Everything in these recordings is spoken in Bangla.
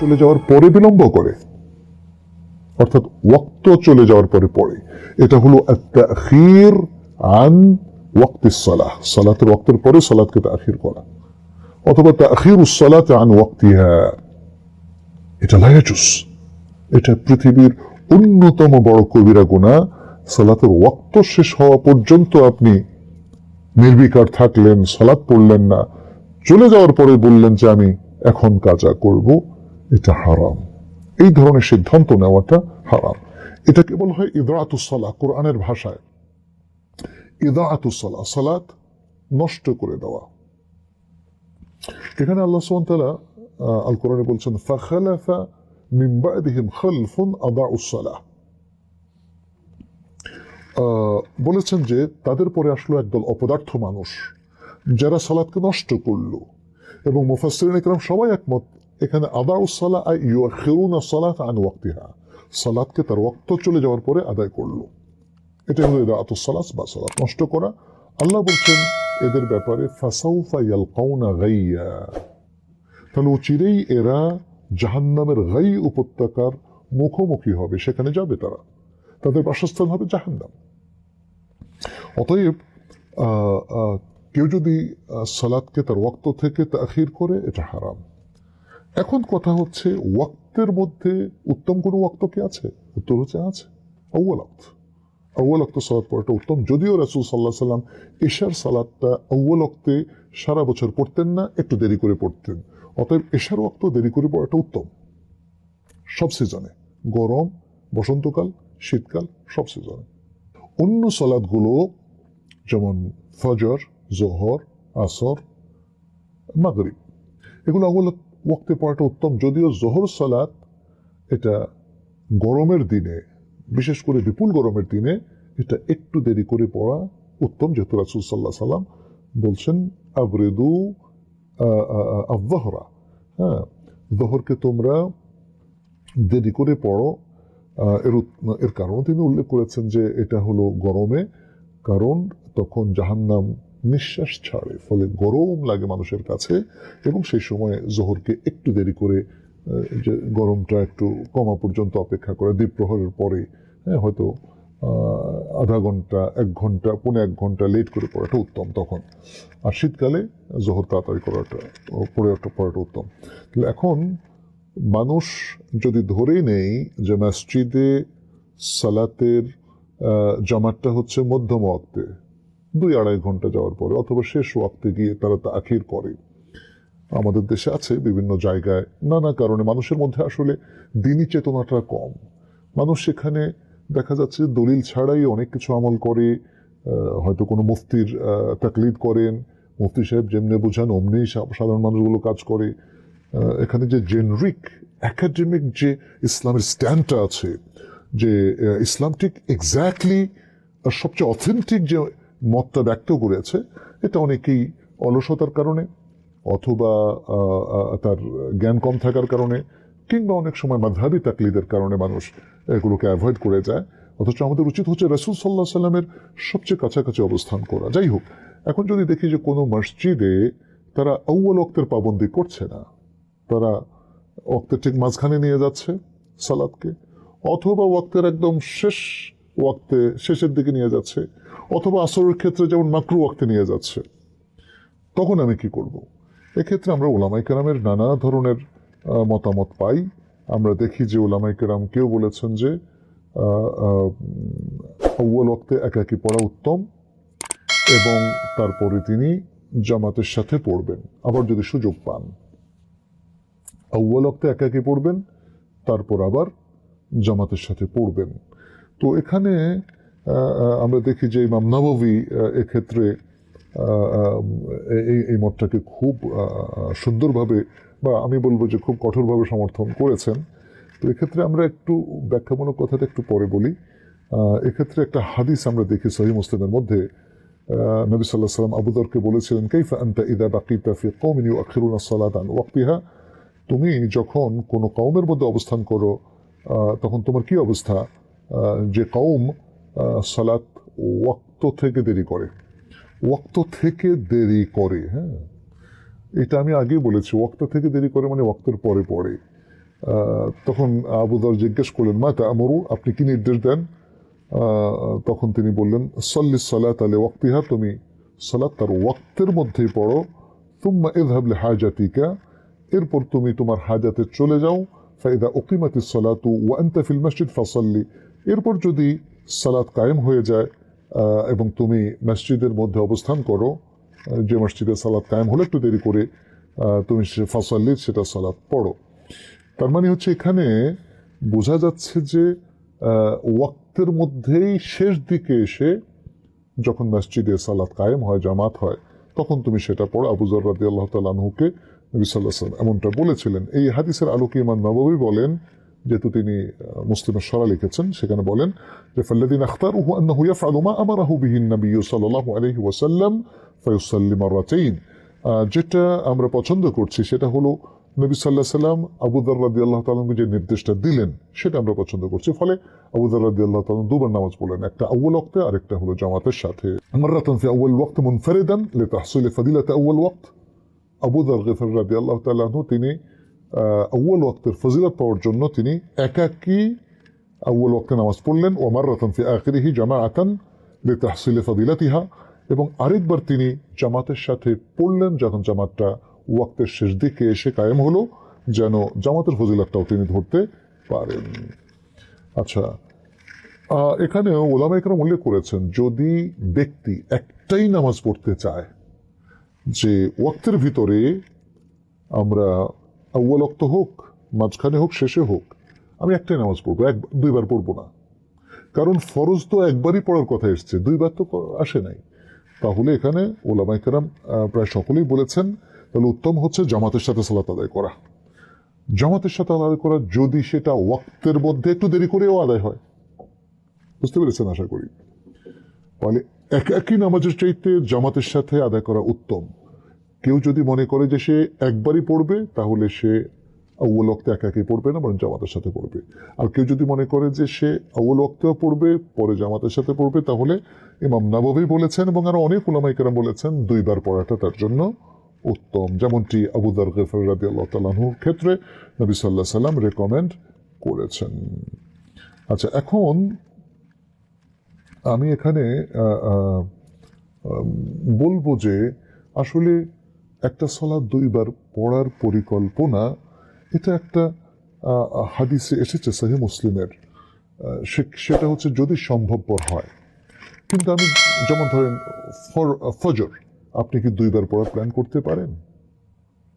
চলে যাওয়ার পরে বিলম্ব করে। অর্থাৎ ওয়াক্ত চলে যাওয়ার পরে পড়ে। এটা হলো আন সালাতের ওয়াক্তের পরে তাখির করা। অথবা তাখির সালাত আন এটা লায়াজুস এটা পৃথিবীর অন্যতম বড় কবিরা গুণা সালাতের ওয়াক্ত শেষ হওয়া পর্যন্ত আপনি নির্বিকার থাকলেন সালাত পড়লেন না। চলে যাওয়ার পরে বললেন যে আমি এখন কাজা করব। এটা হারাম। এই ধরনের সিদ্ধান্ত নেওয়াটা হারাম। এটাকে বলা হয় ইদাতুসলা কোরআনের ভাষায়। ইদাতুসলা সালাত নষ্ট করে দেওয়া। এখানে আল্লাহ সুবহানাহু আল কোরআনে বলছেন ফাখালাফা মিন বা'দিহিম খালফুন আদাউস সালাহ। আহ, বলেছেন যে তাদের পরে আসলো একদল অপদার্থ মানুষ যারা সালাদকে নষ্ট করল। এবং মুফাসসিরিন ইকরাম সবাই একমত এখানে আদাউস সালাহ আই ইউআখিরুনা সালাত আন ওয়াক্তিহা। সালাদকে তার ওয়াক্ত চলে যাওয়ার পরে আদায় করল। এটা হলো ইদাআতুস সালাত বা সালাত নষ্ট করা। আল্লাহ বলছেন, এদের ব্যাপারে ফাসাউফা ইয়ালকাউনা গাইয়া। তাহলে চিরেই এরা জাহান্নামের গাই উপত্যকার মুখোমুখি হবে, সেখানে যাবে তারা। তাদের বাসস্থান হবে জাহান্নাম। অতএব কেউ যদি সালাদকে তার ওয়াক্ত থেকে তাখির করে, এটা হারাম। এখন কথা হচ্ছে, ওয়াক্তের মধ্যে উত্তম কোনো ওয়াক্ত কি আছে? উত্তর হচ্ছে আছে। আউ্বাল ওয়াক্ত। আউ্বাল ওক্ত সালাদ পড়াটা উত্তম। যদিও রাসুল সাল্লাহ সাল্লাম এশার সালাদটা আউ্বাল ওক্তে সারা বছর পড়তেন না, একটু দেরি করে পড়তেন। অতএব এশার ওক্ত দেরি করে পড়াটা উত্তম। সব সিজনে। গরম, বসন্তকাল, শীতকাল, সব সিজনে। অন্য সালাদগুলো যেমন ফজর, জোহর, আসর, মাগরিব, এগুলো আউ্বাল ওক্তে পড়াটা উত্তম। যদিও জোহর সালাদ এটা গরমের দিনে, বিশেষ করে বিপুল গরমের দিনে, এটা একটু দেরি করে পড়া উত্তম, যেহেতু রাসুল সাল্লাহ সাল্লাম বলছেন, আবরেদু আব্বাহরা হ্যাঁ দহরকে তোমরা দেরি করে পড়ো। এর এর কারণ তিনি উল্লেখ করেছেন যে এটা হলো গরমে, কারণ তখন জাহান্নাম নিঃশ্বাস ছাড়ে, ফলে গরম লাগে মানুষের কাছে এবং সেই সময় জোহরকে একটু দেরি করে যে গরমটা একটু কমা পর্যন্ত অপেক্ষা করে। দ্বীপ প্রহরের পরে হ্যাঁ হয়তো আধা ঘণ্টা, এক ঘণ্টা, পৌনে এক ঘণ্টা লেট করে পড়াটা উত্তম তখন। আর শীতকালে জোহর তাড়াতাড়ি করাটা পড়ে ওঠা, পড়াটা উত্তম। তাহলে এখন মানুষ যদি ধরে নেই যে মসজিদে সালাতের জামাতটা হচ্ছে মধ্যম ওয়াক্তে দুই আড়াই ঘণ্টা যাওয়ার পরে অথবা শেষ ওয়াক্তে গিয়ে তারা তা আখির করে আমাদের দেশে আছে বিভিন্ন জায়গায় নানা কারণে মানুষের মধ্যে আসলে দিনই চেতনাটা কম। মানুষ সেখানে দেখা যাচ্ছে দলিল ছাড়াই অনেক কিছু আমল করে হয়তো কোনো মুফতির তাকলিদ করেন। মুফতি সাহেব যেমনি বোঝান, অমনি সাধারণ মানুষগুলো কাজ করে। এখানে যে জেনরিক একাডেমিক যে ইসলামের স্ট্যান্ডটা আছে, যে ইসলাম ঠিক এক্স্যাক্টলি সবচেয়ে অথেন্টিক যে মতটা ব্যক্ত করেছে, এটা অনেকেই অলসতার কারণে অথবা তার জ্ঞান কম থাকার কারণে কিংবা অনেক সময় মাধাবী তাকলিদের কারণে মানুষ এগুলোকে অ্যাভয়েড করে যায়। অথচ আমাদের উচিত হচ্ছে রসুল সাল্লাহ সাল্লামের সবচেয়ে কাছাকাছি অবস্থান করা। যাই হোক, এখন যদি দেখি যে কোনো মসজিদে তারা আউ্বাল অক্তের পাবন্দি করছে না, তারা ওক্তের ঠিক মাঝখানে নিয়ে যাচ্ছে সালাদকে অথবা ওয়াক্তের একদম শেষ ওয়াক্তে, শেষের দিকে নিয়ে যাচ্ছে অথবা আসরের ক্ষেত্রে যেমন মাকরু ওয়াক্তে নিয়ে যাচ্ছে, তখন আমি কি করব? এক্ষেত্রে আমরা ওলামাই কেরামের নানা ধরনের মতামত পাই। আমরা দেখি যে ওলামাই কেরাম কেউ বলেছেন যে আউ্বাল ওক্তে একাকি পড়া উত্তম এবং তারপরে তিনি জামাতের সাথে পড়বেন, আবার যদি সুযোগ পান। আউ্বাল ওক্তে একাকি পড়বেন, তারপর আবার জামাতের সাথে পড়বেন। তো এখানে আমরা দেখি যে ইমাম নববী এক্ষেত্রে এই মতটাকে খুব সুন্দরভাবে বা আমি বলব যে খুব কঠোরভাবে সমর্থন করেছেন। তো এক্ষেত্রে আমরা একটু ব্যাখ্যামূলক কথাটা একটু পরে বলি। এক্ষেত্রে একটা হাদিস আমরা দেখি সহি মুসলিমের মধ্যে। নবী সাল্লাহ সাল্লাম আবুদরকে বলেছিলেন কাইফা আন্তা ইদা বাকিতা ফি কওমিন ইউআখিরুনা সালাত আন ওয়াক্তিহা? তুমি যখন কোনো কওমের মধ্যে অবস্থান করো তখন তোমার কি অবস্থা? যে আহ, সালাত ওয়াক্ত থেকে দেরি করে। ওয়াক্ত থেকে দেরি করে হ্যাঁ? এটা আমি আগেই বলেছি, ওয়াক্ত থেকে দেরি করে মানে ওয়াক্তের পরে পড়ে। তখন আবুদর জিজ্ঞেস করলেন, মা তা আমরু আপনি কি নির্দেশ দেন? তখন তিনি বললেন, সল্লি সালাত আলে ওয়াক্তিহা, তুমি সালাত তার ওয়াক্তের মধ্যেই পড়ো। তুম্মা এধাবলে হাজাতিকা, এরপর তুমি তোমার হাজাতে চলে যাও। ফাইদা উকিমাতি সালাতু ওয়ান্তা ফিল মসজিদ, ফাসল্লি। এরপর যদি সালাত কায়েম হয়ে যায় এবং তুমি মসজিদের মধ্যে অবস্থান করো যে মসজিদে সালাত কায়েম হলে একটু দেরি করে তুমি সে ফাসল্লি সেটা সালাত পড়ো। তার মানে হচ্ছে এখানে বোঝা যাচ্ছে যে ওয়াক্তের মধ্যেই শেষ দিকে এসে যখন মসজিদে সালাত কায়েম হয়, জামাত হয়, তখন তুমি সেটা পড়ো। আবু জর রাদি আল্লাহ তালুকে নবী সাল্লাহ সাল্লাম এমনটা বলেছিলেন। এই হাদিসের আলোকে ইমান নবী বলেন যেহেতু তিনি আহ, মুসলিমের সরা লিখেছেন সেখানে বলেন যে ফাল্লাদিন আখতারুহু আন্নাহু ইয়াফআলু মা আমারাহু বিহি নবী সাল্লাল্লাহু আলাইহি ওয়াসাল্লাম ফায়ুসাল্লি মাররাতাইন আহ, যেটা আমরা পছন্দ করছি সেটা হলো নবী সাল্লাহ সাল্লাম আবুদার রাদি আল্লাহ তালকে যে নির্দেশটা দিলেন সেটা আমরা পছন্দ করছি ফলে আবুদার রাদি আল্লাহ তালন দুবার নামাজ পড়লেন একটা আউ্ল ওক্তে আরেকটা হলো জামাতের সাথে মাররাতান ফি আউ্ল ওয়াক্ত মুনফারিদান লিতাহসিল ফাদিলাত আউ্ল ওয়াক্ত আবু দর গেফর রাদি আল্লাহ তালাহু তিনি আহ, ওয়াক্তের ফজিলত পাওয়ার জন্য তিনি একাকী আউ্ল ওয়াক্তে নামাজ পড়লেন ও রতন ফি আখিরিহি জামাআতান লিতাহসিল ফাদিলাতিহা এবং আরেকবার তিনি জামাতের সাথে পড়লেন যখন জামাতটা ওয়াক্তের শেষ দিকে এসে কায়েম হলো যেন জামাতের ফজিলতটাও তিনি ধরতে পারেন। আচ্ছা এখানে ওলামা একরাম উল্লেখ করেছেন যদি ব্যক্তি একটাই নামাজ পড়তে চায় যে ওয়াক্তের ভিতরে আমরা ওক্ত হোক, মাঝখানে হোক, শেষে হোক, আমি একটাই নামাজ পড়ব, এক, দুইবার পড়ব না। কারণ ফরজ তো একবারই পড়ার কথা এসছে, দুইবার তো আসে নাই। তাহলে এখানে ওলামাই কেরাম প্রায় সকলেই বলেছেন, তাহলে উত্তম হচ্ছে জামাতের সাথে সালাত আদায় করা। জামাতের সাথে আদায় করা যদি সেটা ওয়াক্তের মধ্যে একটু দেরি করেও আদায় হয়। বুঝতে পেরেছেন আশা করি? তাহলে এক একই নামাজের চাইতে জামাতের সাথে আদায় করা উত্তম। কেউ যদি মনে করে যে সে একবারই পড়বে, তাহলে সে আউ্ল অক্তে একা একই পড়বে না বরং জামাতের সাথে পড়বে। আর কেউ যদি মনে করে যে সে আউ্ল অক্তেও পড়বে, পরে জামাতের সাথে পড়বে, তাহলে ইমাম নববী বলেছেন এবং আরও অনেক উলামাইকেরাম বলেছেন, দুইবার পড়াটা তার জন্য উত্তম। যেমনটি আবুদার গেফর রাদি আল্লাহ তালাহুর ক্ষেত্রে নবী সাল্লাহ সাল্লাম রেকমেন্ড করেছেন। আচ্ছা এখন আমি এখানে বলব যে আসলে একটা সলাদ দুইবার পড়ার পরিকল্পনা, এটা একটা হাদিসে এসেছে সাহি মুসলিমের। সেটা হচ্ছে যদি সম্ভবপর হয়। কিন্তু আমি, যেমন ধরেন ফজর, আপনি কি দুইবার পড়ার প্ল্যান করতে পারেন?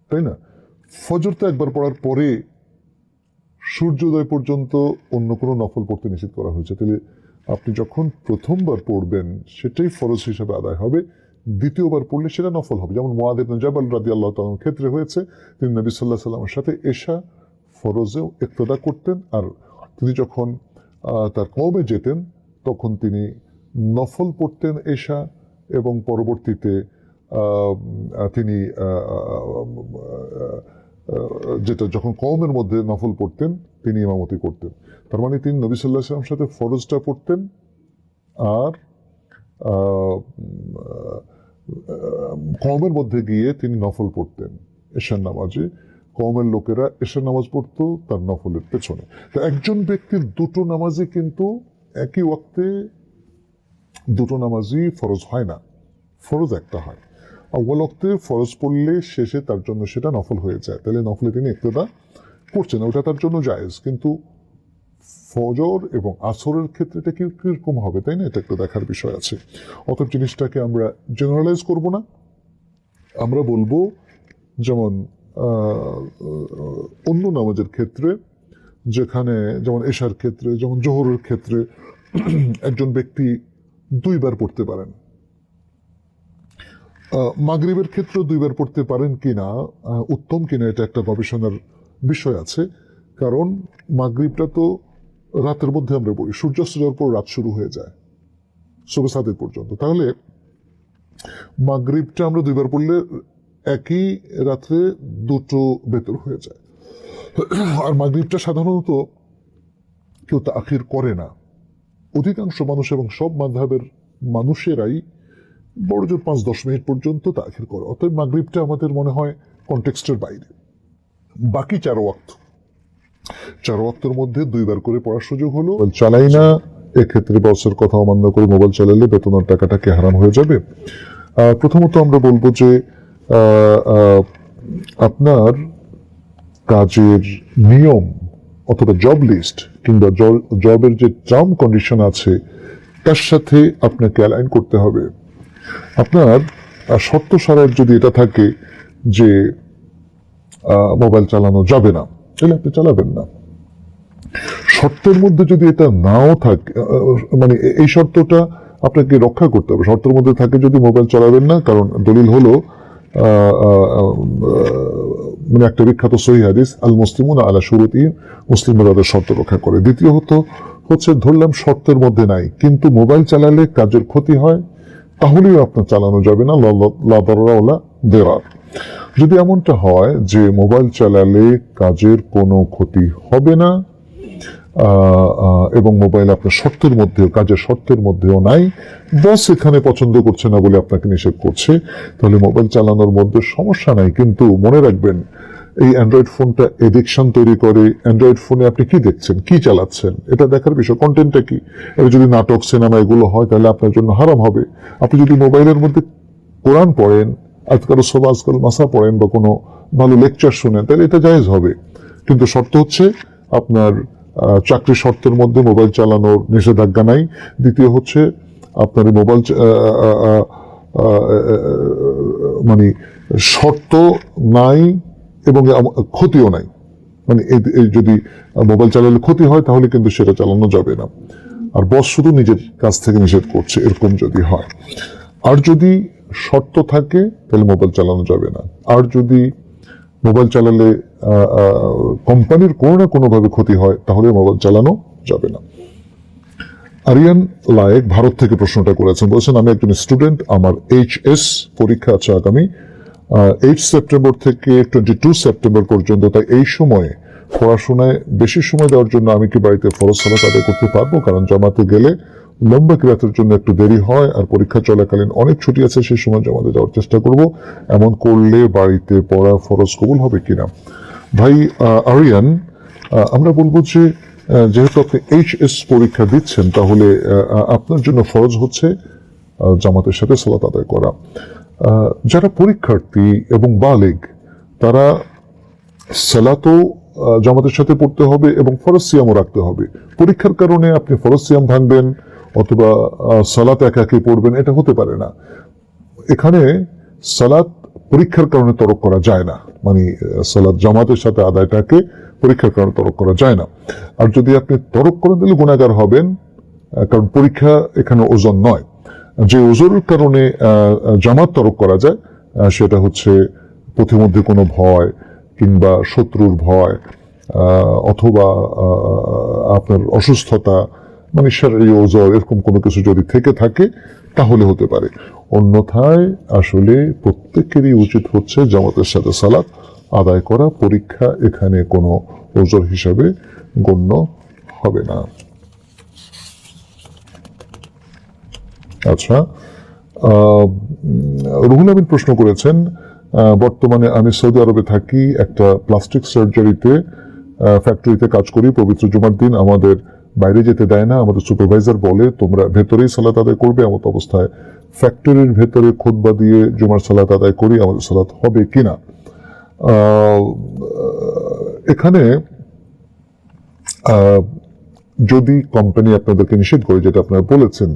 তাই না? ফজর তো একবার পড়ার পরে সূর্যোদয় পর্যন্ত অন্য কোনো নফল পড়তে নিষেধ করা হয়েছে। তাহলে আপনি যখন প্রথমবার পড়বেন, সেটাই ফরজ হিসাবে আদায় হবে। দ্বিতীয়বার পড়লে সেটা নফল হবে। যেমন মোয়াদের নজাবাল রাদি আল্লাহ ক্ষেত্রে হয়েছে, তিনি নবী সাল্লাহ সাল্লামের সাথে এশা ফরজেও একতদা করতেন আর তিনি যখন তার কমে যেতেন, তখন তিনি নফল পড়তেন এশা এবং পরবর্তীতে তিনি যেটা যখন কওমের মধ্যে নফল পড়তেন, তিনি ইমামতি করতেন। তার মানে তিনি নবী সাল্লাহ সাল্লামের সাথে ফরজটা পড়তেন আর আহ, কওমের মধ্যে গিয়ে তিনি নফল পড়তেন এশার নামাজে। কওমের লোকেরা এশার নামাজ পড়তো তার নফলের পেছনে। তো একজন ব্যক্তির দুটো নামাজে কিন্তু একই ওয়াক্তে দুটো নামাজই ফরজ হয় না ফরজ একটা হয়। আউ্বাল ওক্তে ফরজ পড়লে শেষে তার জন্য সেটা নফল হয়ে যায়। তাহলে নফলে তিনি একটুটা করছেন ওটা তার জন্য জায়েজ। কিন্তু ফজর এবং আসরের ক্ষেত্রে এটা কি কীরকম হবে তাই না? এটা একটা দেখার বিষয় আছে। অতএব জিনিসটাকে আমরা জেনারেলাইজ করব না। আমরা বলব যেমন অন্য নামাজের ক্ষেত্রে যেখানে যেমন এশার ক্ষেত্রে যেমন জোহরের ক্ষেত্রে একজন ব্যক্তি দুইবার পড়তে পারেন। মাগরিবের ক্ষেত্রেও দুইবার পড়তে পারেন কিনা আহ, উত্তম কিনা এটা একটা গবেষণার বিষয় আছে। কারণ মাগরিবটা তো রাতের মধ্যে আমরা পড়ি। সূর্যাস্ত যাওয়ার পর রাত শুরু হয়ে যায়। সবে সাদের পর্যন্ত। তাহলে মাগরিবটা আমরা দুইবার পড়লে একই রাত্রে দুটো বেতর হয়ে যায়। আর মাগরিবটা সাধারণত কেউ তা আখির করে না। অধিকাংশ মানুষ এবং সব মাধাবের মানুষেরাই বড় জোর পাঁচ দশ মিনিট পর্যন্ত তা আখির করে। অতএব মাগরিবটা আমাদের মনে হয় কনটেক্সটের বাইরে। বাকি চার ওয়াক্ত চার ওয়াক্তের মধ্যে দুইবার করে পড়ার সুযোগ হলো। চালাই না, এক্ষেত্রে বসের কথা অমান্য করে মোবাইল চালালে বেতনের টাকাটা কি হারাম হয়ে যাবে? প্রথমত আমরা বলব যে আপনার কাজের নিয়ম অথবা জব লিস্ট কিংবা জবের যে টার্ম কন্ডিশন আছে, তার সাথে আপনাকে অ্যালাইন করতে হবে। আপনার শর্ত সারার যদি এটা থাকে যে মোবাইল চালানো যাবে না তাহলে আপনি চালাবেন না। শর্তের মধ্যে যদি এটা নাও থাকে মানে এই শর্তটা আপনাকে রক্ষা করতে হবে। শর্তের মধ্যে থাকে যদি মোবাইল চালাবেন না, কারণ দলিল হলো মানে একটা বিখ্যাত সহি হাদিস আল মুসলিমুন আলা শুরুতি, মুসলিমরা তাদের শর্ত রক্ষা করে। দ্বিতীয়ত হচ্ছে ধরলাম শর্তের মধ্যে নাই, কিন্তু মোবাইল চালালে কাজের ক্ষতি হয় তাহলেও আপনার চালানো যাবে না লাদারা দেরার। যদি এমনটা হয় যে মোবাইল চালালে কাজের কোনো ক্ষতি হবে না এবং মোবাইল আপনার শর্তের মধ্যেও কাজের শর্তের মধ্যেও নাই বস এখানে পছন্দ করছে না বলে আপনাকে নিষেধ করছে, তাহলে মোবাইল চালানোর মধ্যে সমস্যা নাই। কিন্তু মনে রাখবেন এই অ্যান্ড্রয়েড ফোনটা এডিকশন তৈরি করে অ্যান্ড্রয়েড ফোনে আপনি কি দেখছেন? কি চালাচ্ছেন? এটা দেখার বিষয়। কন্টেন্টটা কি? এটা যদি নাটক সিনেমা এগুলো হয়, তাহলে আপনার জন্য হারাম হবে। আপনি যদি মোবাইলের মধ্যে কোরআন পড়েন, আজকাল সব আজকাল মাসা পড়েন বা কোনো ভালো লেকচার শুনেন, তাহলে এটা জায়েজ হবে। কিন্তু শর্ত হচ্ছে আপনার চাকরি শর্তের মধ্যে মোবাইল চালানোর নিষেধাজ্ঞা নাই। দ্বিতীয় হচ্ছে আপনার মোবাইল মানে শর্ত নাই এবং ক্ষতিও নাই। মানে যদি মোবাইল চালালে ক্ষতি হয়, তাহলে কিন্তু সেটা চালানো যাবে না। আর বস শুধু নিজের কাছ থেকে নিষেধ করছে, এরকম যদি হয়। আর যদি শর্ত থাকে, তাহলে মোবাইল চালানো যাবে না। আর যদি মোবাইল চালালে কোম্পানির কোনো না কোনোভাবে ক্ষতি হয়, তাহলে মোবাইল চালানো যাবে না। আরিয়ান লায়েক ভারত থেকে প্রশ্নটা করেছেন। বলছেন, আমি একজন স্টুডেন্ট, আমার এইচ এস পরীক্ষা আছে আগামী এইট সেপ্টেম্বর থেকে টোয়েন্টি টু সেপ্টেম্বর পর্যন্ত, তাই এই সময়ে পড়াশোনায় বেশি সময় দেওয়ার জন্য আমি কি বাড়িতে ফরজ সালাত আদায় করতে পারব? কারণ জামাতে গেলে লম্বা কিরাতের জন্য একটু দেরি হয় আর পরীক্ষা চলাকালীন অনেক ছুটি আছে, সেই সময় জমাতে যাওয়ার চেষ্টা করব। এমন করলে বাড়িতে পড়া ফরজ কবুল হবে কিনা? ভাই আরিয়ান আমরা বলব যে যেহেতু আপনি এইচ এস পরীক্ষা দিচ্ছেন, তাহলে আপনার জন্য ফরজ হচ্ছে জামাতের সাথে সালাত আদায় করা। যারা পরীক্ষার্থী এবং বালেগ তারা সালাতও আহ, জামাতের সাথে পড়তে হবে এবং ফরজ সিয়ামও রাখতে হবে। পরীক্ষার কারণে আপনি ফরজ সিয়াম ভাঙবেন অথবা সালাত একাকি পড়বেন এটা হতে পারে না। এখানে সালাত পরীক্ষার কারণে তরক করা যায় না। মানে সালাত জামাতের সাথে আদায়টাকে পরীক্ষার কারণে তরক করা যায় না। আর যদি আপনি তরক করেন তাহলে গুণাগার হবেন কারণ পরীক্ষা এখানে ওজন নয়। যে ওজনের কারণে জামাত তরক করা যায় সেটা হচ্ছে পথিমধ্যে কোনো ভয় কিংবা শত্রুর ভয় অথবা আপনার অসুস্থতা মানে শারীরিক ওজর, এরকম কোনো কিছু যদি থেকে থাকে, তাহলে হতে পারে। অন্যথায় আসলে প্রত্যেকেরই উচিত হচ্ছে জামাতের সাথে সালাত আদায় করা, পরীক্ষা এখানে কোনো ওজর হিসাবে গণ্য হবে না। আচ্ছা রুহুল আমিন প্রশ্ন করেছেন বর্তমানে আমি সৌদি আরবে থাকি একটা প্লাস্টিক সার্জারিতে ফ্যাক্টরিতে কাজ করি পবিত্র জুমার দিন আমাদের বাইরে যেতে দেয় না আমাদের সুপারভাইজার বলে তোমরা ভেতরেই সালাত আদায় করবে এমত অবস্থায় ফ্যাক্টরির ভেতরে খোদবা দিয়ে জুমার সালাত আদায় করি আমাদের সালাত হবে কিনা। আহ, এখানে যদি কোম্পানি আপনাদেরকে নিষেধ করে, যেটা আপনারা বলেছেন,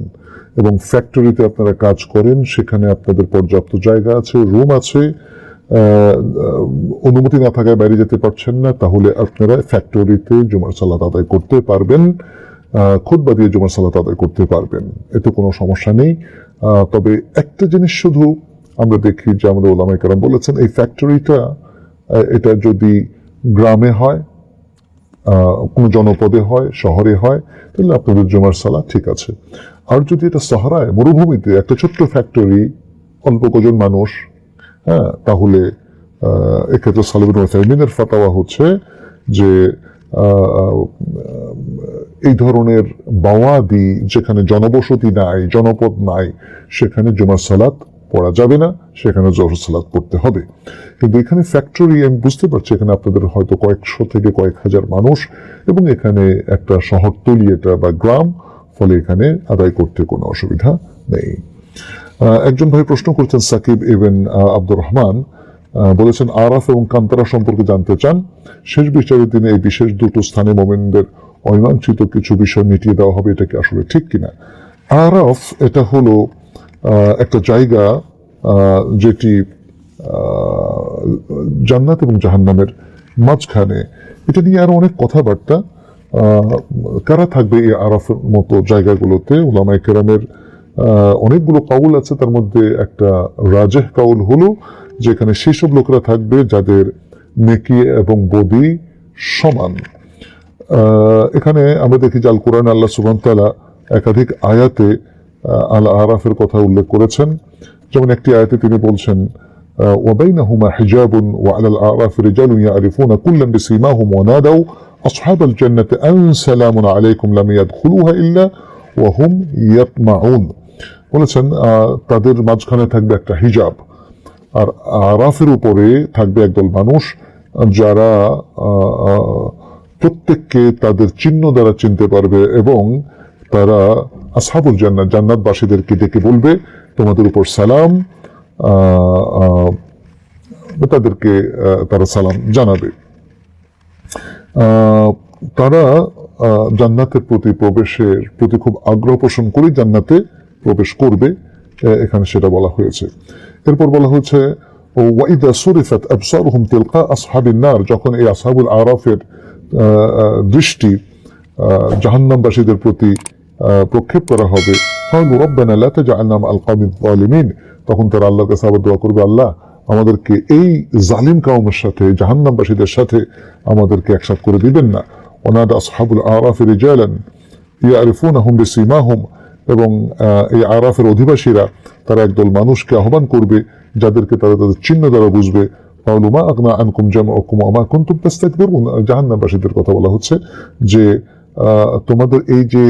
এবং ফ্যাক্টরিতে আপনারা কাজ করেন, সেখানে আপনাদের পর্যাপ্ত জায়গা আছে রুম আছে অনুমতি না থাকায় বাইরে যেতে পারছেন না, তাহলে আপনারা ফ্যাক্টরিতে জুমার সালাত আদায় করতে পারবেন খুদ্া দিয়ে জুমার সালাত আদায় করতে পারবেন। এতে কোনো সমস্যা নেই। তবে একটা জিনিস শুধু আমরা দেখি, যে আমাদের ওলামাই কারাম বলেছেন, এই ফ্যাক্টরিটা এটা যদি গ্রামে হয় কোনো জনপদে হয়, শহরে হয়, তাহলে আপনাদের জমার সালা ঠিক আছে। আর যদি এটা সাহারায়, মরুভূমিতে একটা ছোট্ট ফ্যাক্টরি অল্প কজন মানুষ হ্যাঁ তাহলে এক্ষেত্রে সালবিন ওসাইমিনের ফাতাওয়া হচ্ছে যে এই ধরনের বাওয়াদি যেখানে জনবসতি নাই, জনপদ নাই, সেখানে জুমার সালাত পড়া যাবে না, সেখানে জহর সালাত পড়তে হবে। কিন্তু এখানে ফ্যাক্টরি আমি বুঝতে পারছি, এখানে আপনাদের হয়তো কয়েকশো থেকে কয়েক হাজার মানুষ, এবং এখানে একটা শহরতলি এটা বা গ্রাম, ফলে এখানে আদায় করতে কোনো অসুবিধা নেই। একজন ভাই প্রশ্ন করছেন, সাকিব ইবেন আব্দুর রহমান বলেছেন, আরাফ এবং কান্তারা সম্পর্কে জানতে চান। শেষ বিচারের দিনে এই বিশেষ দুটো স্থানে মোমেনদের অমীমাংসিত কিছু বিষয় মিটিয়ে দেওয়া হবে, এটা কি আসলে ঠিক কিনা? আরাফ, এটা হলো একটা জায়গা যেটি জান্নাত এবং জাহান্নামের মাঝখানে। এটা নিয়ে আরও অনেক কথাবার্তা। কারা থাকবে এই আরাফের মতো জায়গাগুলোতে? উলামায়ে কেরামের অনেকগুলো কাউল আছে, তার মধ্যে একটা রাজেহ কাউল হলো, যেখানে সেসব লোকরা থাকবে যাদের নেকি এবং বদি সমান। এখানে আমরা দেখি আল কোরআন আল্লাহ সুবান তালা একাধিক আয়াতে আল আরাফের কথা উল্লেখ করেছেন যেমন একটি আয়াতে তিনি বলছেন আহ, وبينهما حجاب وعلى الأعراف رجال يعرفون كلا بسيماهم ونادوا أصحاب الجنة أن سلام عليكم لم يدخلوها إلا وهم يطمعون বলেছেন আহ, তাদের মাঝখানে থাকবে একটা হিজাব আর আরাফের উপরে থাকবে একদল মানুষ যারা আহ, আহ, প্রত্যেককে তাদের চিহ্ন দ্বারা চিনতে পারবে এবং তারা আসহাবুল জান্নাত, জান্নাতবাসীদেরকে ডেকে বলবে, তোমাদের উপর সালাম তাদেরকে তারা সালাম জানাবে। তারা জান্নাতের প্রতি প্রবেশের প্রতি খুব আগ্রহ পোষণ করে জান্নাতে প্রবেশ করবে এখানে সেটা বলা হয়েছে। এরপর বলা হয়েছে ওয়াইদা সুরিফাত আবসারুহুম তিলকা আসহাবিন নার যখন এই আসহাবুল আরাফের দৃষ্টি জাহান্নামবাসীদের প্রতি প্রক্ষেপ করা হবে। তখন তারা আল্লাহর কাছে আবার দোয়া করবে, আল্লাহ, আমাদেরকে এই জালিম কাউমের সাথে, জাহান্নামবাসীদের সাথে আমাদেরকে একসাথ করে দিবেন না। ওনারা আসহাবুল আরাফের জয়ালেন ইয়া আরিফুন আহম বিসিমা হোম এবং এই আরাফের অধিবাসীরা তারা একদল মানুষকে আহ্বান করবে, যাদেরকে তারা তাদের চিহ্ন দ্বারা বুঝবে। পাউলুমা আকনা আনকুম জামা অকুম আমা কুন্তুম পাস্তাকবিরুন জাহান্নামবাসীদের কথা বলা হচ্ছে যে তোমাদের এই যে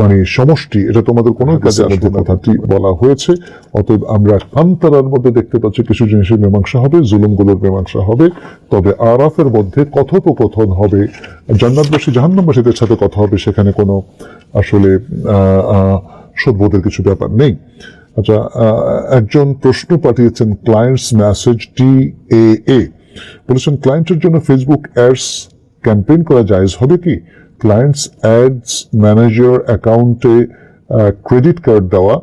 মানে সমষ্টি এটা তোমাদের কোনো কাজে আসবে কথাটি বলা হয়েছে। অতএব আমরা কান্তারার মধ্যে দেখতে পাচ্ছি কিছু জিনিসের মীমাংসা হবে জুলুমগুলোর মীমাংসা হবে। তবে আরাফের মধ্যে কথোপকথন হবে। জান্নাতবাসী জাহান্নামবাসীদের সাথে কথা হবে সেখানে কোনো আসলে সদ্বোধের কিছু ব্যাপার নেই। আচ্ছা একজন প্রশ্ন পাঠিয়েছেন ক্লায়েন্টস মেসেজ টি এ এ। বলেছেন ক্লায়েন্টের জন্য ফেসবুক অ্যাডস ক্যাম্পেইন করা জায়েজ হবে কি? ক্লায়েন্টস, অ্যাডস, ম্যানেজার, অ্যাকাউন্টে ক্রেডিট কার্ড দেওয়া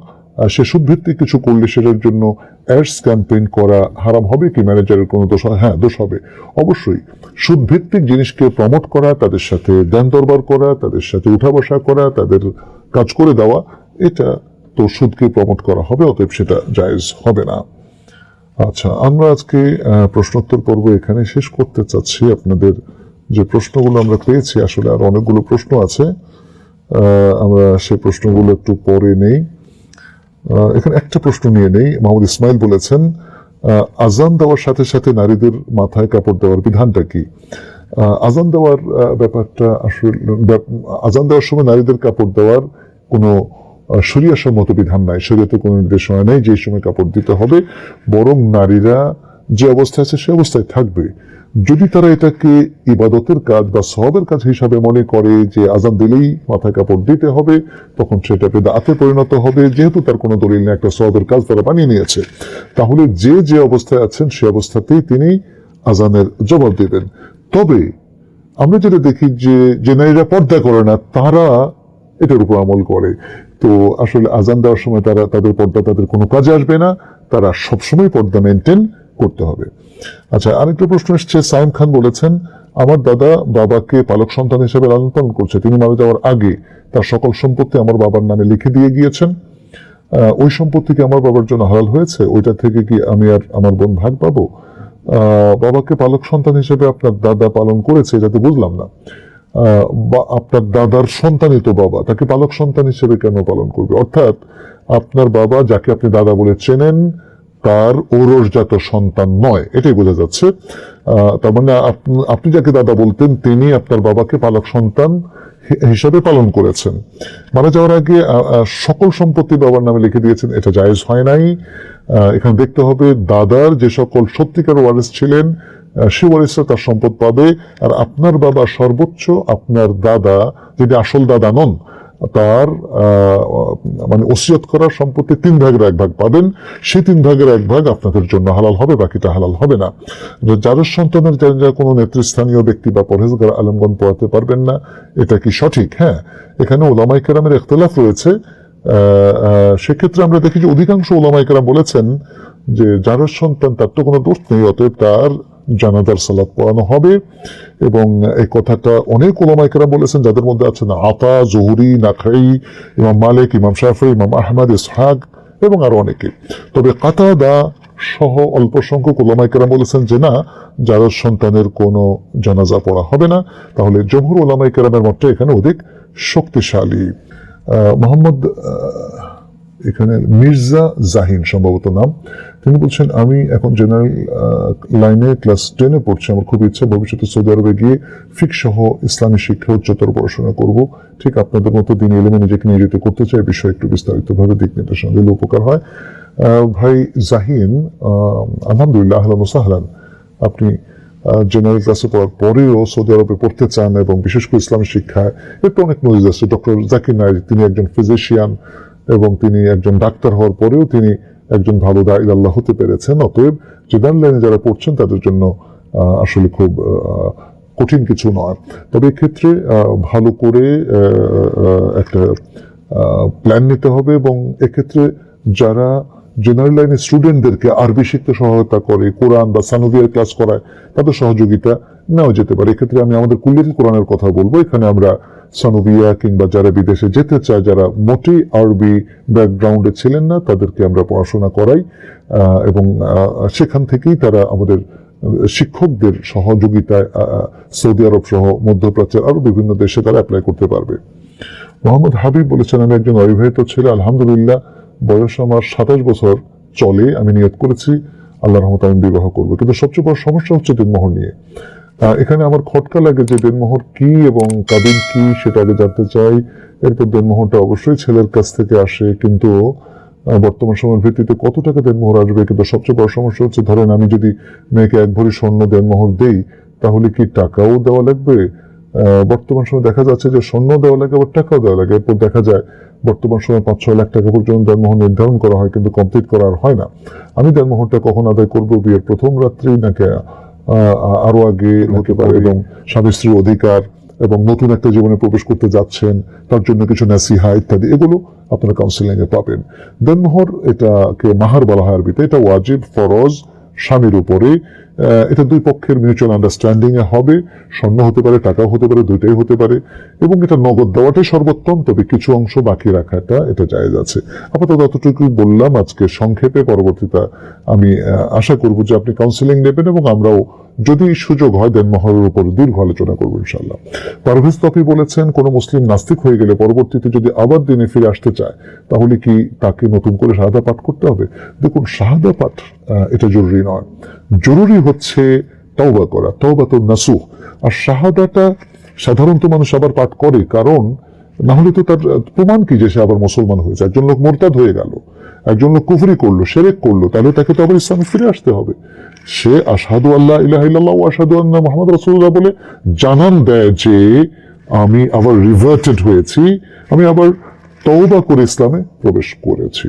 সে সুদভিত্তিক কিছু করলে সেটার জন্য অ্যাডস ক্যাম্পেইন করা হারাম হবে কি? ম্যানেজারের কোনো দোষ হ্যাঁ দোষ হবে। অবশ্যই, সুদভিত্তিক জিনিসকে প্রমোট করা, তাদের সাথে দেন দরবার করা, তাদের সাথে উঠা বসা করা, তাদের কাজ করে দেওয়া, এটা তো সুদকে প্রমোট করা হবে, অতএব সেটা জায়েজ হবে না। আচ্ছা আমরা আজকে প্রশ্নোত্তর পর্ব এখানে শেষ করতে চাচ্ছি আপনাদের যে প্রশ্নগুলো আমরা পেয়েছি, আসলে আর অনেকগুলো প্রশ্ন আছে আমরা সেই প্রশ্নগুলো একটু পরে নেই। এখানে একটা প্রশ্ন নিয়ে নেই। মোহাম্মদ ইসমাইল বলেছেন আজান দেওয়ার সাথে সাথে নারীদের মাথায় কাপড় দেওয়ার বিধানটা কি? আজান দেওয়ার ব্যাপারটা আসলে আজান দেওয়ার সময় নারীদের কাপড় দেওয়ার কোনো শরিয়া সম্মত বিধান নাই। শরীয়তে কোনো নির্দেশনা নেই যে সময় কাপড় দিতে হবে, বরং নারীরা যে অবস্থায় আছে সে অবস্থায় থাকবে। যদি তারা এটাকে ইবাদতের কাজ বা সবের কাজ হিসাবে মনে করে যে আজান দিলেই মাথায় কাপড় দিতে হবে, তখন সেটা বেদাতে পরিণত হবে, যেহেতু তার কোনো দলিল নেই, একটা সবের কাজ তারা বানিয়ে নিয়েছে। তাহলে যে যে অবস্থায় আছেন সে অবস্থাতেই তিনি আজানের জবাব দেবেন। তবে আমরা যেটা দেখি যে যে নারীরা পর্দা করে না, তারা এটার উপর আমল করে। তো আসলে আজান দেওয়ার সময় তারা, তাদের পর্দা তাদের কোনো কাজে আসবে না। তারা সবসময় পর্দা মেনটেন করতে হবে। আচ্ছা আরেকটা প্রশ্ন এসছে সাইম খান বলেছেন, আমার দাদা বাবাকে পালক সন্তান হিসেবে লালন পালন করছে। তিনি মারা যাওয়ার আগে তার সকল সম্পত্তি আমার বাবার নামে লিখে দিয়ে গিয়েছেন। ওই সম্পত্তি কি আমার বাবার জন্য হালাল হয়েছে? ওইটা থেকে কি আমি আর আমার বোন ভাগ পাবো? বাবাকে পালক সন্তান হিসেবে আপনার দাদা পালন করেছে, এটা তো বুঝলাম না। বা আপনার দাদার সন্তানই তো বাবা, তাকে পালক সন্তান হিসেবে কেন পালন করবে? অর্থাৎ আপনার বাবা, যাকে আপনি দাদা বলে চেনেন তার ঔরসজাত সন্তান নয়, এটাই বোঝা যাচ্ছে। তার মানে আপনি- যাকে দাদা বলতেন, তিনি আপনার বাবাকে পালক সন্তান হিসাবে পালন করেছেন। মারা যাওয়ার আগে সকল সম্পত্তি বাবার নামে লিখে দিয়েছেন, এটা জায়েজ হয় নাই। এখানে দেখতে হবে, দাদার যে সকল সত্যিকার ওয়ারিস ছিলেন সে ওয়ারিসরা তার সম্পদ পাবে। আর আপনার বাবা সর্বোচ্চ আপনার দাদা যদি আসল দাদা নন তার মানে ওসিয়ত করার সম্পত্তি তিন ভাগের এক ভাগ পাবেন। সেই তিন ভাগের এক ভাগ আপনাদের জন্য হালাল হবে, বাকিটা হালাল হবে না। যাদের সন্তানের যারা কোনো নেতৃস্থানীয় ব্যক্তি বা পরহেজগার আলমগণ পড়াতে পারবেন না, এটা কি সঠিক? হ্যাঁ এখানে ওলামাই কেরামের ইখতলাফ রয়েছে। সেক্ষেত্রে আমরা দেখি যে অধিকাংশ ওলামাই কেরাম বলেছেন যে যার সন্তান, তার তো কোনো দোষ নেই, অতএব তার জানাজার সালাত পড়ানো হবে। এবং এই কথাটা অনেক ওলামাইকেরা বলেছেন, যাদের মধ্যে আছেন আতা, জহুরি নাখাই ইমাম মালিক, ইমাম শাফি ইমাম আহমদ, ইসহাক এবং আরও অনেকে। তবে কাতাদা সহ অল্প সংখ্যক ওলামাইকেরা বলেছেন যে, না যার সন্তানের কোনো জানাজা পড়া হবে না, তাহলে জমহুর ওলামাই কেরামের মতটা এখানে অধিক শক্তিশালী। মোহাম্মদ এখানে মির্জা জাহিন সম্ভবত নাম। তিনি বলছেন, আমি এখন জেনারেল লাইনে ক্লাস টেনে পড়ছি। আমার খুব ইচ্ছা ভবিষ্যতে সৌদি আরবে গিয়ে ফিক সহ ইসলামী শিক্ষা উচ্চতর পড়াশোনা করব। ঠিক আপনাদের মতো দিন এলেমে নিজেকে নিয়োজিত করতে চাই। বিষয়ে একটু বিস্তারিতভাবে দিক নির্দেশনা দিলে উপকার হয়। ভাই জাহিন আলহামদুলিল্লাহ, আহলান সাহলান। আপনি জেনারেল ক্লাসে পড়ার পরেও সৌদি আরবে পড়তে চান এবং বিশেষ করে ইসলামী শিক্ষায় তো অনেক নজির আছে। ডক্টর জাকির নাইক তিনি একজন ফিজিশিয়ান এবং তিনি একজন ডাক্তার হওয়ার পরেও তিনি একজন ভালো দায়ী আল্লাহ হতে পেরেছেন। অতএব জেনারেল লাইনে যারা পড়ছেন তাদের জন্য আসলে খুব কঠিন কিছু নয়। তবে এক্ষেত্রে আহ, ভালো করে একটা প্ল্যান নিতে হবে এবং এক্ষেত্রে যারা জেনারেল লাইনের স্টুডেন্টদেরকে আরবি শিখতে সহায়তা করে কোরআন বা সানুবিয়ার ক্লাস করায় তাদের সহযোগিতা নেওয়া যেতে পারে। এক্ষেত্রে আমি আমাদের কুল্লিয়ারি কোরআনের কথা বলব। এখানে আমরা সানুবিয়া কিংবা যারা বিদেশে যেতে চায়, যারা মোটেই আরবি ব্যাকগ্রাউন্ডে ছিলেন না, তাদেরকে আমরা পড়াশোনা করাই এবং সেখান থেকেই তারা আমাদের শিক্ষকদের সহযোগিতায় সৌদি আরব সহ মধ্যপ্রাচ্যের আরও বিভিন্ন দেশে তারা অ্যাপ্লাই করতে পারবে। মোহাম্মদ হাবিব বলেছেন, আমি একজন অবিবাহিত ছেলে, আলহামদুলিল্লাহ, বয়স আমার সাতাশ বছর, চলে, আমি নিয়ত করেছি আল্লাহ রহমত আমি বিবাহ করব। কিন্তু সবচেয়ে বড় সমস্যা হচ্ছে দিনমোহর নিয়ে। এখানে আমার খটকা লাগে যে দেনমোহর কি এবং কাবিন কি সেটা আগে জানতে চাই। এরপর দেনমোহরটা অবশ্যই ছেলের কাছ থেকে আসে, কিন্তু বর্তমান সময়ের ভিত্তিতে কত টাকা দেনমোহর আসবে? কিন্তু সবচেয়ে বড় সমস্যা হচ্ছে, ধরেন আমি যদি মেয়েকে এক ভরি স্বর্ণ দেনমোহর দেই, তাহলে কি টাকাও দেওয়া লাগবে? বর্তমান সময় দেখা যাচ্ছে যে স্বর্ণ দেওয়া লাগে, আবার টাকাও দেওয়া লাগে। এরপর দেখা যায়, বর্তমান সময় পাঁচ ছয় লাখ টাকা পর্যন্ত দেনমোহর নির্ধারণ করা হয়, কিন্তু কমপ্লিট করা আর হয় না। আমি দেনমোহরটা কখন আদায় করব? বিয়ের প্রথম রাত্রি নাকি আরও আগে হতে পারে এবং স্বামী স্ত্রীর অধিকার এবং নতুন একটা জীবনে প্রবেশ করতে যাচ্ছেন তার জন্য কিছু নাসিহা ইত্যাদি এগুলো আপনারা কাউন্সিলিং এ পাবেন। দেনমোহর এটাকে মাহার বলা হয় আরবিতে এটা ওয়াজিব ফরজ স্বামীর উপরে এটা দুই পক্ষের মিউচুয়াল আন্ডারস্ট্যান্ডিং এ হবে। স্বর্ণ হতে পারে, টাকাও হতে পারে, দুইটাই হতে পারে। এবং এটা নগদ দেওয়াটাই সর্বোত্তম, তবে কিছু অংশ বাকি রাখাটা এটা জায়গা আছে। আপাতত অতটুকু বললাম আজকে সংক্ষেপে, পরবর্তীতে আমি আশা করব যে আপনি কাউন্সিলিং নেবেন এবং আমরাও যদি সুযোগ হয় দেনমোহরের উপর দীর্ঘ আলোচনা করব ইনশাল্লাহ পারভেজ তফি বলেছেন, কোন মুসলিম নাস্তিক হয়ে গেলে পরবর্তীতে যদি আবার দিনে ফিরে আসতে চায়, তাহলে কি তাকে নতুন করে শাহাদা পাঠ করতে হবে? দেখুন, শাহাদা পাঠ এটা জরুরি নয়। জরুরি হচ্ছে তওবা করা তওবা তো নাসুহ। আর শাহাদাটা সাধারণত মানুষ আবার পাঠ করে, কারণ না হলে তো তার প্রমাণ কি যে সে আবার মুসলমান হয়েছে? একজন লোক মোরতাদ হয়ে গেল। একজন কুফরি করল, সেরেক করল, তাহলে তাকে তো আবার ইসলামে ফিরে আসতে হবে। সে আসাদু আল্লাহ ইলাহ ও আসাদু আন্না মোহাম্মদ রাসূলুল্লাহ বলে জানান দেয় যে, আমি আবার রিভার্টেড হয়েছি, আমি আবার তওবা করে ইসলামে প্রবেশ করেছি।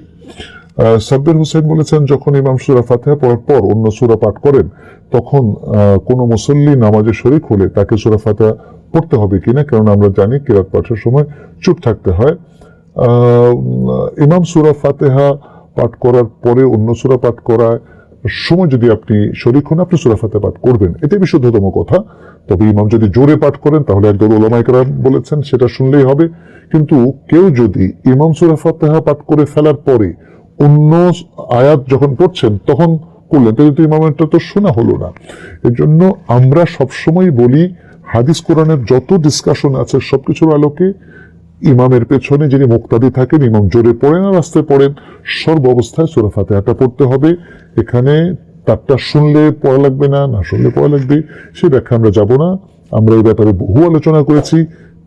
সাব্বির হোসেন বলেছেন, যখন ইমাম সুরা ফাতিহা পড়ার পর অন্য সুরা পাঠ করেন, তখন কোনো মুসল্লি নামাজে শরিক হলে তাকে সুরা ফাতিহা পড়তে হবে কিনা কারণ আমরা জানি কিরাত পাঠের সময় চুপ থাকতে হয়। ইমাম সুরা ফাতেহা পাঠ করার পরে অন্য সুরা পাঠ করার সময় যদি আপনি শরিক হন, আপনি সুরা ফাতেহা পাঠ করবেন। এটাই বিশুদ্ধতম কথা। তবে ইমাম যদি জোরে পাঠ করেন, তাহলে একদল ওলামাইকরা বলেছেন, সেটা শুনলেই হবে। কিন্তু কেউ যদি ইমাম সুরা ফাতেহা পাঠ করে ফেলার পরে অন্য আয়াত যখন পড়ছেন, তখন করলেন। তাহলে তো ইমামেরটা তো শোনা হলো না। এর জন্য আমরা সবসময় বলি, হাদিস কোরআনের যত ডিসকাশন আছে, সবকিছুর আলোকে ইমামের পেছনে যিনি মুক্তাদি থাকেন, ইমাম জোরে পড়েন আর আস্তে পড়েন, সর্ব অবস্থায় সুরা ফাতেহাটা পড়তে হবে। এখানে তারটা শুনলে পড়া লাগবে না না শুনলে পড়া লাগবে, সে ব্যাখ্যা আমরা যাব না। আমরা এই ব্যাপারে বহু আলোচনা করেছি,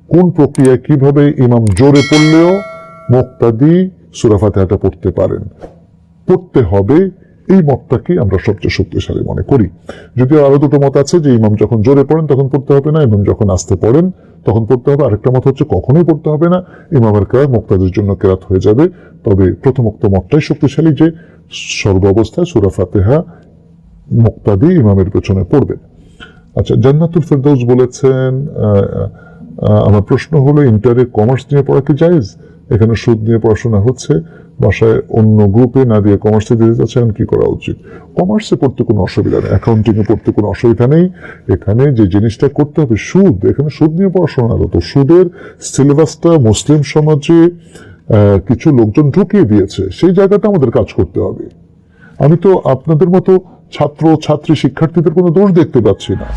কোন প্রক্রিয়ায় কীভাবে ইমাম জোরে পড়লেও মোক্তাদি সুরা ফাতিহাটা পড়তে পারেন। পড়তে হবে এই মতটাকে আমরা সবচেয়ে শক্তিশালী মনে করি। যদিও আরও দুটো মত আছে যে ইমাম যখন জোরে পড়েন তখন পড়তে হবে না, ইমাম যখন আসতে পড়েন তখন পড়তে হবে। আরেকটা মত হচ্ছে কখনোই পড়তে হবে না। ইমামের কেরাত মুক্তাদের জন্য কেরাত হয়ে যাবে। তবে প্রথমোক্ত মতটাই শক্তিশালী যে সর্ব অবস্থায় সুরা ফাতেহা মুক্তাদি ইমামের পেছনে পড়বেন। আচ্ছা জান্নাতুল ফেরদৌস বলেছেন আমার প্রশ্ন হলো, ইন্টারে কমার্স নিয়ে পড়া কি জায়েজ? এখানে সুদ নিয়ে পড়াশোনা হচ্ছে। বাসায় অন্য গ্রুপে না দিয়ে কমার্সে দিতে চাচ্ছেন, কি করা উচিত? কমার্সে পড়তে কোনো অসুবিধা নেই অ্যাকাউন্টিং এ পড়তে কোনো অসুবিধা নেই। এখানে যে জিনিসটা করতে হবে, সুদ। এখানে সুদ নিয়ে পড়াশোনা তো সুদের সিলেবাসটা মুসলিম সমাজে কিছু লোকজন ঢুকিয়ে দিয়েছে, সেই জায়গাটা আমাদের কাজ করতে হবে। আমি তো আপনাদের মতো ছাত্র, ছাত্রী, শিক্ষার্থীদের কোনো দোষ দেখতে পাচ্ছি না।